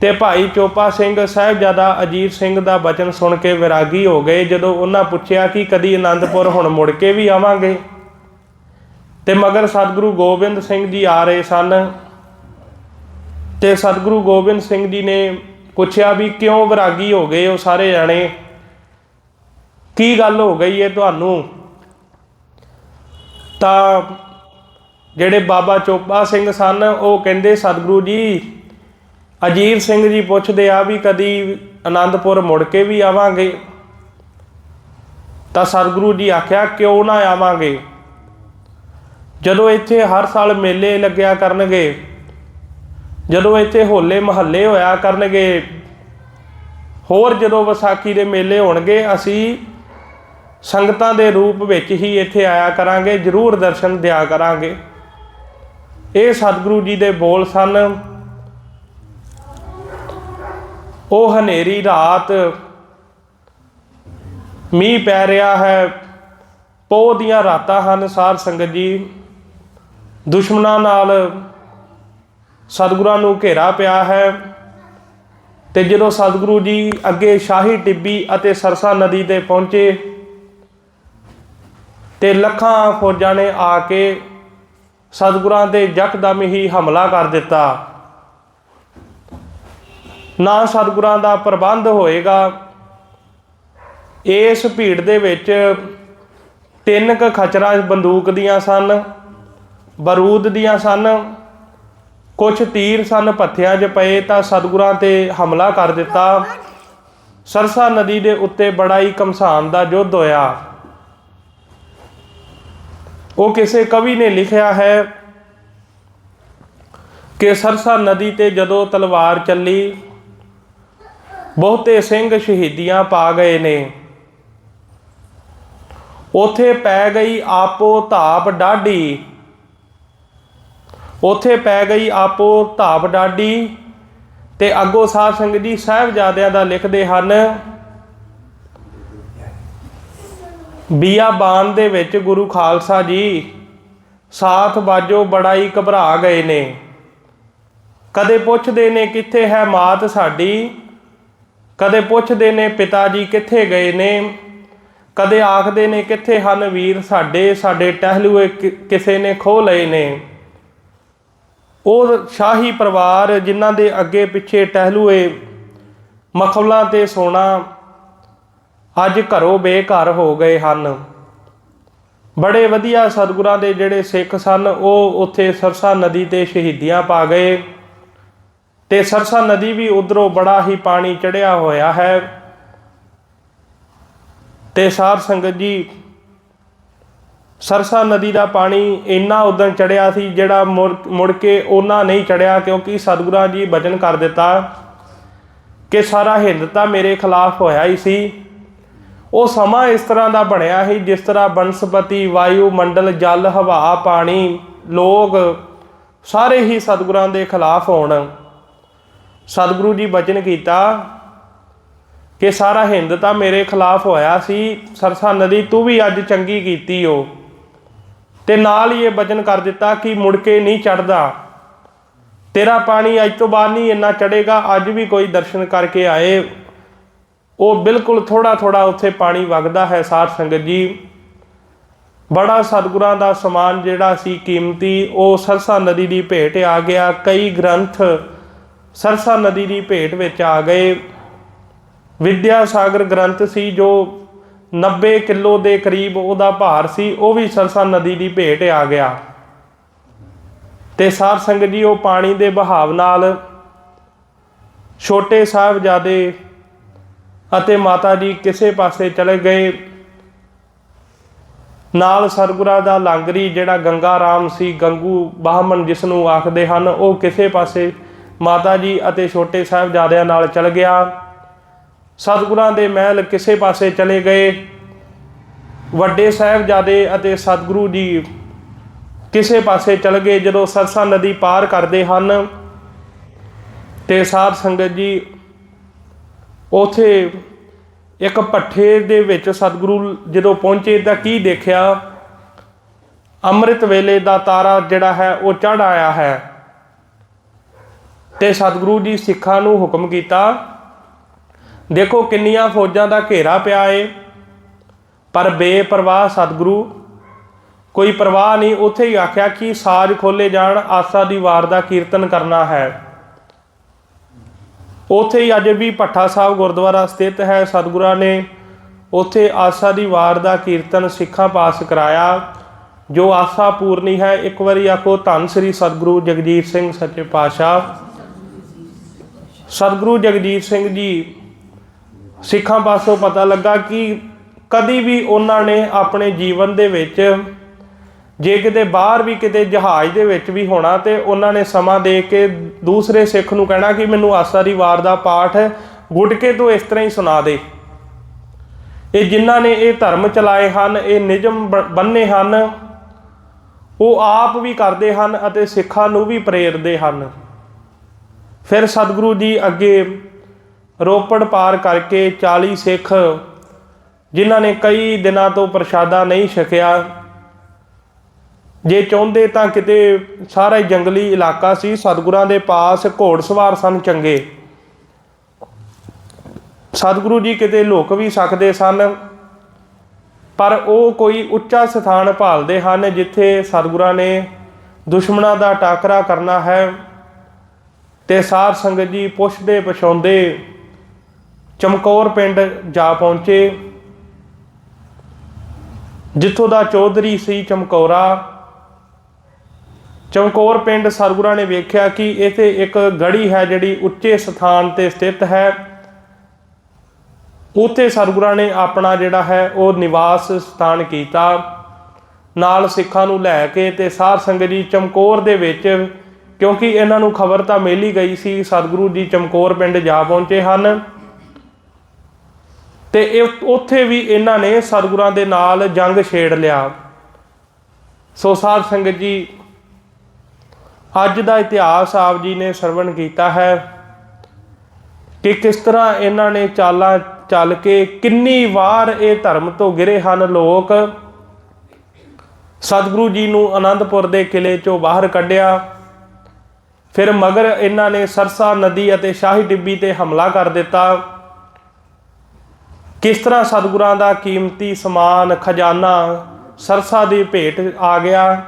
Speaker 1: ਤੇ ਭਾਈ ਚੋਪਾ ਸਿੰਘ, ਸਾਹਿਬਜ਼ਾਦਾ ਅਜੀਤ ਸਿੰਘ ਦਾ ਬਚਨ ਸੁਣ ਕੇ ਵਿਰਾਗੀ ਹੋ ਗਏ, ਜਦੋਂ ਉਹਨਾਂ ਪੁੱਛਿਆ ਕਿ ਕਦੀ ਆਨੰਦਪੁਰ ਹੁਣ ਮੁੜ ਕੇ ਵੀ ਆਵਾਂਗੇ? ਤੇ ਮਗਰ ਸਤਿਗੁਰੂ ਗੋਬਿੰਦ ਸਿੰਘ ਜੀ ਆ ਰਹੇ ਸਨ ਤੇ ਸਤਿਗੁਰੂ ਗੋਬਿੰਦ ਸਿੰਘ ਜੀ ਨੇ ਪੁੱਛਿਆ ਵੀ ਕਿਉਂ ਵਿਰਾਗੀ ਹੋ ਗਏ ਉਹ ਸਾਰੇ ਜਾਣੇ? ਕੀ ਗੱਲ ਹੋ ਗਈ ਹੈ ਤੁਹਾਨੂੰ? ਤਾਂ ਜਿਹੜੇ ਬਾਬਾ ਚੋਪਾ ਸਿੰਘ ਸਨ, ਉਹ ਕਹਿੰਦੇ, ਸਤਿਗੁਰੂ ਜੀ ਅਜੀਬ ਸਿੰਘ ਜੀ ਪੁੱਛਦੇ ਆ ਵੀ ਕਦੀ ਆਨੰਦਪੁਰ ਮੁੜ ਕੇ ਵੀ ਆਵਾਂਗੇ? ਤਾਂ ਸਤਿਗੁਰੂ ਜੀ ਆਖਿਆ, ਕਿਉਂ ਨਾ ਆਵਾਂਗੇ? ਜਦੋਂ ਇੱਥੇ ਹਰ ਸਾਲ ਮੇਲੇ ਲੱਗਿਆ ਕਰਨਗੇ ਜਦੋਂ ਇੱਥੇ ਹੋਲੇ ਮਹੱਲੇ ਹੋਇਆ ਕਰਨਗੇ, ਹੋਰ ਜਦੋਂ ਵਿਸਾਖੀ ਦੇ ਮੇਲੇ ਹੋਣਗੇ, ਅਸੀਂ ਸੰਗਤਾਂ ਦੇ ਰੂਪ ਵਿੱਚ ਹੀ ਇੱਥੇ ਆਇਆ ਕਰਾਂਗੇ, ਜ਼ਰੂਰ ਦਰਸ਼ਨ ਦਿਆ ਕਰਾਂਗੇ। ਇਹ ਸਤਿਗੁਰੂ ਜੀ ਦੇ ਬੋਲ ਸਨ। ਉਹ ਹਨੇਰੀ ਰਾਤ ਮੀਂਹ ਪੈ ਰਿਹਾ ਹੈ, ਪੋਹ ਦੀਆਂ ਰਾਤਾਂ ਹਨ ਸਾਧ ਸੰਗਤ ਜੀ। ਦੁਸ਼ਮਣਾਂ ਨਾਲ ਸਤਿਗੁਰਾਂ ਨੂੰ ਘੇਰਾ ਪਿਆ ਹੈ ਤੇ ਜਦੋਂ ਸਤਿਗੁਰੂ ਜੀ ਅੱਗੇ ਸ਼ਾਹੀ ਟਿੱਬੀ ਅਤੇ ਸਰਸਾ ਨਦੀ ਤੇ ਪਹੁੰਚੇ ਤੇ ਲੱਖਾਂ ਫੌਜਾਂ ਨੇ ਆ ਕੇ ਸਤਿਗੁਰਾਂ ਤੇ ਯਕਦਮ ਹੀ ਹਮਲਾ ਕਰ ਦਿੱਤਾ। ਨਾ ਸਤਿਗੁਰਾਂ ਦਾ ਪ੍ਰਬੰਧ ਹੋਏਗਾ। ਇਸ ਭੀੜ ਦੇ ਵਿੱਚ ਤਿੰਨ ਕ ਖਚਰਾ, ਬੰਦੂਕ ਦੀਆਂ ਸਨ, ਬਰੂਦ ਦੀਆਂ ਸਨ ਕੁਝ ਤੀਰ ਸਨ ਪੱਥਿਆਂ 'ਚ ਪਏ ਤਾਂ ਸਤਿਗੁਰਾਂ ਤੇ ਹਮਲਾ ਕਰ ਦਿੱਤਾ। ਸਰਸਾ ਨਦੀ ਦੇ ਉੱਤੇ ਬੜਾ ਹੀ ਕਮਸਾਨ ਦਾ ਯੁੱਧ ਹੋਇਆ। ਉਹ ਕਿਸੇ ਕਵੀ ਨੇ ਲਿਖਿਆ ਹੈ ਕਿ ਸਰਸਾ ਨਦੀ ਤੇ ਜਦੋਂ ਤਲਵਾਰ ਚੱਲੀ, ਬਹੁਤੇ ਸਿੰਘ ਸ਼ਹੀਦੀਆਂ ਪਾ ਗਏ ਨੇ। ਉਥੇ ਪੈ ਗਈ ਆਪੋ ਧਾਪ ਡਾਢੀ। ਉੱਥੇ ਪੈ ਗਈ ਆਪੋ ਧਾਪ ਡਾਢੀ ਤੇ ਅੱਗੋ ਸਾਧ ਸੰਗਤ ਜੀ ਸਾਹਿਬਜ਼ਾਦਿਆਂ ਦਾ ਲਿਖਦੇ ਹਨ ਬੀਆਬਾਨ ਦੇ ਵਿੱਚ ਗੁਰੂ ਖਾਲਸਾ ਜੀ ਸਾਥ ਬਾਜੋ ਬੜਾ ਹੀ ਘਬਰਾ ਗਏ ਨੇ। ਕਦੇ ਪੁੱਛਦੇ ਨੇ ਕਿੱਥੇ ਹੈ ਮਾਤ ਸਾਡੀ, ਕਦੇ ਪੁੱਛਦੇ ਨੇ ਪਿਤਾ ਜੀ ਕਿੱਥੇ ਗਏ ਨੇ, ਕਦੇ ਆਖਦੇ ਨੇ ਕਿੱਥੇ ਹਨ ਵੀਰ ਸਾਡੇ ਸਾਡੇ ਟਹਿਲੂਏ ਕਿ- ਕਿਸੇ ਨੇ ਖੋ ਲਏ ਨੇ। ਉਹ ਸ਼ਾਹੀ ਪਰਿਵਾਰ ਜਿਨ੍ਹਾਂ ਦੇ ਅੱਗੇ ਪਿੱਛੇ ਟਹਿਲੂਏ, ਮਖੌਲਾਂ ਤੇ ਸੋਨਾ ਅੱਜ ਘਰੋਂ ਬੇਘਰ ਹੋ ਗਏ ਹਨ। ਬੜੇ ਵਧੀਆ ਸਤਿਗੁਰਾਂ ਦੇ ਜਿਹੜੇ ਸਿੱਖ ਸਨ, ਉਹ ਉੱਥੇ ਸਰਸਾ ਨਦੀ ਤੇ ਸ਼ਹੀਦੀਆਂ ਪਾ ਗਏ ਤੇ ਸਰਸਾ ਨਦੀ ਵੀ ਉਧਰੋਂ ਬੜਾ ਹੀ ਪਾਣੀ ਚੜਿਆ ਹੋਇਆ ਹੈ ਤੇ ਸਾਰ ਸੰਗਤ ਜੀ ਸਰਸਾ ਨਦੀ ਦਾ ਪਾਣੀ ਇੰਨਾ ਉਦੋਂ ਚੜਿਆ ਸੀ ਜਿਹੜਾ ਮੁੜ ਮੁੜ ਕੇ ਉਹਨਾਂ ਨਹੀਂ ਚੜਿਆ ਕਿਉਂਕਿ ਸਤਿਗੁਰਾਂ ਜੀ ਬਚਨ ਕਰ ਦਿੱਤਾ ਕਿ ਸਾਰਾ ਹਿੰਦ ਤਾਂ ਮੇਰੇ ਖਿਲਾਫ ਹੋਇਆ ਹੀ ਸੀ। ਉਹ ਸਮਾਂ ਇਸ ਤਰ੍ਹਾਂ ਦਾ ਬਣਿਆ ਸੀ ਜਿਸ ਤਰ੍ਹਾਂ ਬਨਸਪਤੀ, ਵਾਯੂ ਮੰਡਲ, ਜਲ, ਹਵਾ, ਪਾਣੀ, ਲੋਕ ਸਾਰੇ ਹੀ ਸਤਿਗੁਰਾਂ ਦੇ ਖਿਲਾਫ ਹੋਣ। ਸਤਿਗੁਰੂ ਜੀ ਬਚਨ ਕੀਤਾ ਕਿ ਸਾਰਾ ਹਿੰਦ ਤਾਂ ਮੇਰੇ ਖਿਲਾਫ ਹੋਇਆ ਸੀ। ਸਰਸਾ ਨਦੀ ਤੂੰ ਵੀ ਅੱਜ ਚੰਗੀ ਕੀਤੀ ਓ। ਤੇ ਨਾਲ ਹੀ ਇਹ ਵਚਨ ਕਰ ਦਿੱਤਾ ਕਿ ਮੁੜ ਕੇ ਨਹੀਂ ਚੜਦਾ ਤੇਰਾ ਪਾਣੀ ਅੱਜ ਤੋਂ ਬਾਅਦ ਨਹੀਂ ਇੰਨਾ ਚੜੇਗਾ ਅੱਜ ਵੀ ਕੋਈ ਦਰਸ਼ਨ ਕਰਕੇ ਆਏ। ਉਹ ਬਿਲਕੁਲ ਥੋੜਾ ਥੋੜਾ ਉੱਥੇ ਪਾਣੀ ਵਗਦਾ ਹੈ ਸਾਧ ਸੰਗਤ ਜੀ। ਬੜਾ ਸਤਿਗੁਰਾਂ ਦਾ ਸਮਾਨ ਜਿਹੜਾ ਸੀ ਕੀਮਤੀ, ਉਹ ਸਰਸਾ ਨਦੀ ਦੀ ਭੇਟ ਆ ਗਿਆ। ਕਈ ਗ੍ਰੰਥ ਸਰਸਾ ਨਦੀ ਦੀ ਭੇਟ ਵਿੱਚ ਆ ਗਏ। ਵਿਦਿਆ ਸਾਗਰ ਗ੍ਰੰਥ ਸੀ ਜੋ 90 ਕਿਲੋ ਦੇ ਕਰੀਬ ਉਹਦਾ ਭਾਰ ਸੀ, ਉਹ ਵੀ ਸਰਸਾ ਨਦੀ ਦੀ ਭੇਟ ਆ ਗਿਆ। ਤੇ ਸਾਧ ਸੰਗਤ ਜੀ, ਉਹ ਪਾਣੀ ਦੇ ਬਹਾਵ ਨਾਲ ਛੋਟੇ ਸਾਹਿਬਜ਼ਾਦੇ ਅਤੇ ਮਾਤਾ ਜੀ ਕਿਸੇ ਪਾਸੇ ਚਲੇ ਗਏ। ਨਾਲ ਸਰਗੁਰਾ ਦਾ ਲਾਂਗਰੀ, ਜਿਹੜਾ ਗੰਗਾ ਰਾਮ ਸੀ, ਗੰਗੂ ਬਾਹਮਨ ਜਿਸ ਨੂੰ ਆਖਦੇ ਹਨ, ਉਹ ਕਿਸੇ ਪਾਸੇ ਮਾਤਾ ਜੀ ਅਤੇ ਛੋਟੇ ਸਾਹਿਬਜ਼ਾਦਿਆਂ ਨਾਲ ਚਲ ਗਿਆ। ਸਤਿਗੁਰਾਂ ਦੇ ਮਹਿਲ ਕਿਸੇ ਪਾਸੇ ਚਲੇ ਗਏ। ਵੱਡੇ ਸਾਹਿਬਜ਼ਾਦੇ ਅਤੇ ਸਤਿਗੁਰੂ ਜੀ ਕਿਸੇ ਪਾਸੇ ਚਲ ਗਏ, ਜਦੋਂ ਸਰਸਾ ਨਦੀ ਪਾਰ ਕਰਦੇ ਹਨ। ਤੇ ਸਾਧ ਸੰਗਤ ਜੀ, ਉਥੇ ਇੱਕ ਭੱਠੇ ਦੇ ਵਿੱਚ ਸਤਿਗੁਰੂ ਜਦੋਂ ਪਹੁੰਚੇ ਤਾਂ ਕੀ ਦੇਖਿਆ? ਅੰਮ੍ਰਿਤ ਵੇਲੇ ਦਾ ਤਾਰਾ ਜਿਹੜਾ ਹੈ, ਉਹ ਚੜ ਆਇਆ ਹੈ। ਤੇ ਸਤਿਗੁਰੂ ਜੀ ਸਿੱਖਾਂ ਨੂੰ ਹੁਕਮ ਕੀਤਾ ਦੇਖੋ ਕਿੰਨੀਆਂ ਫੌਜਾਂ ਦਾ ਘੇਰਾ ਪਿਆ ਏ। ਪਰ ਬੇਪਰਵਾਹ ਸਤਿਗੁਰੂ, ਕੋਈ ਪਰਵਾਹ ਨਹੀਂ, ਉੱਥੇ ਹੀ ਆਖਿਆ ਕਿ ਸਾਜ ਖੋਲੇ ਜਾਣ, ਆਸਾ ਦੀ ਵਾਰ ਦਾ ਕੀਰਤਨ ਕਰਨਾ ਹੈ। ਉੱਥੇ ਹੀ ਅੱਜ ਵੀ ਭੱਠਾ ਸਾਹਿਬ ਗੁਰਦੁਆਰਾ ਸਥਿਤ ਹੈ। ਸਤਿਗੁਰਾਂ ਨੇ ਉੱਥੇ ਆਸਾ ਦੀ ਵਾਰ ਦਾ ਕੀਰਤਨ ਸਿੱਖਾਂ ਪਾਸ ਕਰਾਇਆ। ਜੋ ਆਸਾ ਪੂਰਨੀ ਹੈ, ਇੱਕ ਵਾਰੀ ਆਖੋ ਧੰਨ ਸ੍ਰੀ ਸਤਿਗੁਰੂ ਜਗਜੀਤ ਸਿੰਘ ਸੱਚੇ ਪਾਤਸ਼ਾਹ। ਸਤਿਗੁਰੂ ਜਗਜੀਤ ਸਿੰਘ ਜੀ ਸਿੱਖਾਂ ਪਾਸੋਂ ਪਤਾ ਲੱਗਾ ਕਿ ਕਦੀ ਵੀ ਉਹਨਾਂ ਨੇ ਆਪਣੇ ਜੀਵਨ ਦੇ ਵਿੱਚ ਜੇ ਕਿਤੇ ਬਾਹਰ ਵੀ ਕਿਤੇ ਜਹਾਜ਼ ਦੇ ਵਿੱਚ ਵੀ ਹੋਣਾ ਤੇ ਉਹਨਾਂ ਨੇ ਸਮਾਂ ਦੇ ਕੇ ਦੂਸਰੇ ਸਿੱਖ ਨੂੰ ਕਹਿਣਾ ਕਿ ਮੈਨੂੰ ਆਸਾ ਦੀ ਵਾਰ ਦਾ ਪਾਠ ਗੁਟਕੇ ਤੋਂ ਇਸ ਤਰ੍ਹਾਂ ਹੀ ਸੁਣਾ ਦੇ। ਇਹ ਜਿਨ੍ਹਾਂ ਨੇ ਇਹ ਧਰਮ ਚਲਾਏ ਹਨ, ਇਹ ਨਿਯਮ ਬ- ਬੰਨੇ ਹਨ, ਉਹ ਆਪ ਵੀ ਕਰਦੇ ਹਨ ਅਤੇ ਸਿੱਖਾਂ ਨੂੰ ਵੀ ਪ੍ਰੇਰਦੇ ਹਨ। ਫਿਰ ਸਤਿਗੁਰੂ ਜੀ ਅੱਗੇ ਰੋਪੜ ਪਾਰ ਕਰਕੇ 40 ਸਿੱਖ ਜਿਨ੍ਹਾਂ ਨੇ ਕਈ ਦਿਨਾਂ ਤੋਂ ਪ੍ਰਸ਼ਾਦਾ ਨਹੀਂ ਛਕਿਆ। ਜੇ ਚਾਹੁੰਦੇ ਤਾਂ ਕਿਤੇ ਸਾਰਾ ਹੀ ਜੰਗਲੀ ਇਲਾਕਾ ਸੀ, ਸਤਿਗੁਰਾਂ ਦੇ ਪਾਸ ਘੋੜਸਵਾਰ ਸਨ ਚੰਗੇ। ਸਤਿਗੁਰੂ ਜੀ ਕਿਤੇ ਲੁਕ ਵੀ ਸਕਦੇ ਸਨ, ਪਰ ਉਹ ਕੋਈ ਉੱਚਾ ਸਥਾਨ ਭਾਲਦੇ ਹਨ ਜਿੱਥੇ ਸਤਿਗੁਰਾਂ ਨੇ ਦੁਸ਼ਮਣਾਂ ਦਾ ਟਾਕਰਾ ਕਰਨਾ ਹੈ ਤੇ ਸਾਧ ਸੰਗਤ ਜੀ ਪੁੱਛਦੇ ਪਛਾਉਂਦੇ ਚਮਕੌਰ ਪਿੰਡ ਜਾ ਪਹੁੰਚੇ। ਜਿੱਥੋਂ ਦਾ ਚੌਧਰੀ ਸੀ ਚਮਕੌਰਾ। ਚਮਕੌਰ ਪਿੰਡ ਸਰਗੁਰਾਂ ਨੇ ਵੇਖਿਆ ਕਿ ਇੱਥੇ ਇੱਕ ਗੜੀ ਹੈ ਜਿਹੜੀ ਉੱਚੇ ਸਥਾਨ ਤੇ ਸਥਿਤ ਹੈ। ਉੱਥੇ ਸਰਗੁਰਾਂ ਨੇ ਆਪਣਾ ਜਿਹੜਾ ਹੈ ਉਹ ਨਿਵਾਸ ਸਥਾਨ ਕੀਤਾ। ਨਾਲ ਸਿੱਖਾਂ ਨੂੰ ਲੈ ਕੇ ਤੇ ਸਾਰ ਸੰਗਤ ਜੀ ਚਮਕੌਰ ਦੇ ਵਿੱਚ, ਕਿਉਂਕਿ ਇਹਨਾਂ ਨੂੰ ਖਬਰ ਤਾਂ ਮਿਲ ਹੀ ਗਈ ਸੀ ਸਤਿਗੁਰੂ ਜੀ ਚਮਕੌਰ ਪਿੰਡ ਜਾ ਪਹੁੰਚੇ ਹਨ। ਤੇ ਇਹ ਉੱਥੇ ਵੀ ਇਹਨਾਂ ਨੇ ਸਤਿਗੁਰਾਂ ਦੇ ਨਾਲ ਜੰਗ ਛੇੜ ਲਿਆ। ਸੋ ਸਾਧ ਸੰਗਤ ਜੀ, ਅੱਜ ਦਾ ਇਤਿਹਾਸ ਆਪ ਜੀ ਨੇ ਸਰਵਣ ਕੀਤਾ ਹੈ ਕਿ ਕਿਸ ਤਰ੍ਹਾਂ ਇਹਨਾਂ ਨੇ ਚਾਲਾਂ ਚੱਲ ਕੇ ਕਿੰਨੀ ਵਾਰ ਇਹ ਧਰਮ ਤੋਂ ਗਿਰੇ ਹਨ ਲੋਕ। ਸਤਿਗੁਰੂ ਜੀ ਨੂੰ ਆਨੰਦਪੁਰ ਦੇ ਕਿਲੇ ਚੋਂ ਬਾਹਰ ਕੱਢਿਆ। ਫਿਰ ਮਗਰ ਇਹਨਾਂ ਨੇ ਸਰਸਾ ਨਦੀ ਅਤੇ ਸ਼ਾਹੀ ਟਿੱਬੀ ਤੇ ਹਮਲਾ ਕਰ ਦਿੱਤਾ। ਕਿਸ ਤਰ੍ਹਾਂ ਸਤਿਗੁਰਾਂ ਦਾ ਕੀਮਤੀ ਸਮਾਨ, ਖਜ਼ਾਨਾ, ਸਰਸਾ ਦੀ ਭੇਟ ਆ ਗਿਆ?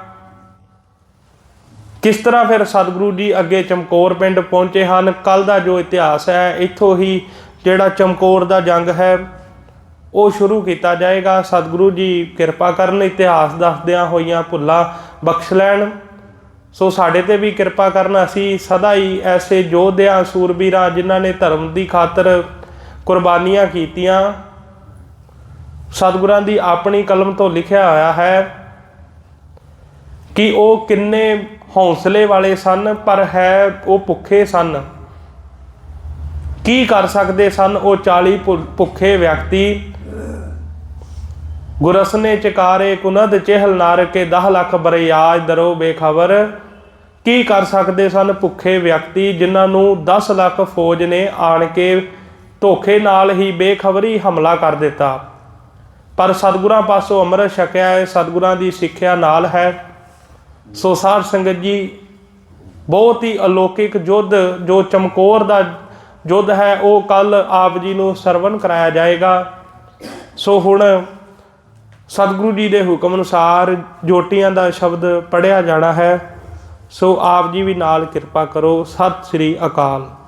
Speaker 1: ਕਿਸ ਤਰ੍ਹਾਂ ਫਿਰ ਸਤਿਗੁਰੂ ਜੀ ਅੱਗੇ ਚਮਕੌਰ ਪਿੰਡ ਪਹੁੰਚੇ ਹਨ? ਕੱਲ ਦਾ ਜੋ ਇਤਿਹਾਸ ਹੈ, ਇੱਥੋਂ ਹੀ ਜਿਹੜਾ ਚਮਕੌਰ ਦਾ ਜੰਗ ਹੈ, ਉਹ ਸ਼ੁਰੂ ਕੀਤਾ ਜਾਏਗਾ। ਸਤਿਗੁਰੂ ਜੀ ਕਿਰਪਾ ਕਰਨ, ਇਤਿਹਾਸ ਦੱਸਦਿਆਂ ਹੋਈਆਂ ਭੁੱਲਾਂ ਬਖਸ਼ ਲੈਣ। ਸੋ ਸਾਡੇ ਤੇ ਵੀ ਕਿਰਪਾ ਕਰਨ, ਅਸੀਂ ਸਦਾ ਹੀ ਐਸੇ ਯੋਧਿਆਂ, ਸੂਰਬੀਰਾਂ ਜਿਨ੍ਹਾਂ ਨੇ ਧਰਮ ਦੀ ਖਾਤਰ ਕੁਰਬਾਨੀਆਂ ਕੀਤੀਆਂ। ਸਤਿਗੁਰਾਂ ਦੀ ਆਪਣੀ ਕਲਮ ਤੋਂ ਲਿਖਿਆ ਹੋਇਆ ਹੈ ਕਿ ਉਹ ਕਿੰਨੇ ਹੌਸਲੇ ਵਾਲੇ ਸਨ, ਪਰ ਹੈ ਉਹ ਭੁੱਖੇ ਸਨ। ਕੀ ਕਰ ਸਕਦੇ ਸਨ ਉਹ 40 ਭੁ- ਭੁੱਖੇ ਵਿਅਕਤੀ? ਗੁਰਸਨੇ ਚਕਾਰੇ, ਕੁਨਦ ਚਹਿਲ ਨਾਰ ਕੇ 10 ਲੱਖ ਬਰਿਆਜ ਦਰੋ ਬੇਖਬਰ। ਕੀ ਕਰ ਸਕਦੇ ਸਨ ਭੁੱਖੇ ਵਿਅਕਤੀ, ਜਿਨ੍ਹਾਂ ਨੂੰ 10 ਲੱਖ ਫੌਜ ਨੇ ਆਣ ਕੇ ਧੋਖੇ ਨਾਲ ਹੀ ਬੇਖਬਰੀ ਹਮਲਾ ਕਰ ਦਿੱਤਾ। ਪਰ ਸਤਿਗੁਰਾਂ ਪਾਸੋਂ ਅੰਮ੍ਰਿਤ ਛਕਿਆ ਹੈ, ਸਤਿਗੁਰਾਂ ਦੀ ਸਿੱਖਿਆ ਨਾਲ ਹੈ। ਸੋ ਸਾਧ ਸੰਗਤ ਜੀ, ਬਹੁਤ ਹੀ ਅਲੌਕਿਕ ਯੁੱਧ, ਜੋ ਚਮਕੌਰ ਦਾ ਯੁੱਧ ਹੈ, ਉਹ ਕੱਲ ਆਪ ਜੀ ਨੂੰ ਸਰਵਨ ਕਰਾਇਆ ਜਾਏਗਾ। ਸੋ ਹੁਣ ਸਤਿਗੁਰੂ ਜੀ ਦੇ ਹੁਕਮ ਅਨੁਸਾਰ ਜੋਟੀਆਂ ਦਾ ਸ਼ਬਦ ਪੜਿਆ ਜਾਣਾ ਹੈ। ਸੋ ਆਪ ਜੀ ਵੀ ਨਾਲ ਕਿਰਪਾ ਕਰੋ। ਸਤਿ ਸ੍ਰੀ ਅਕਾਲ।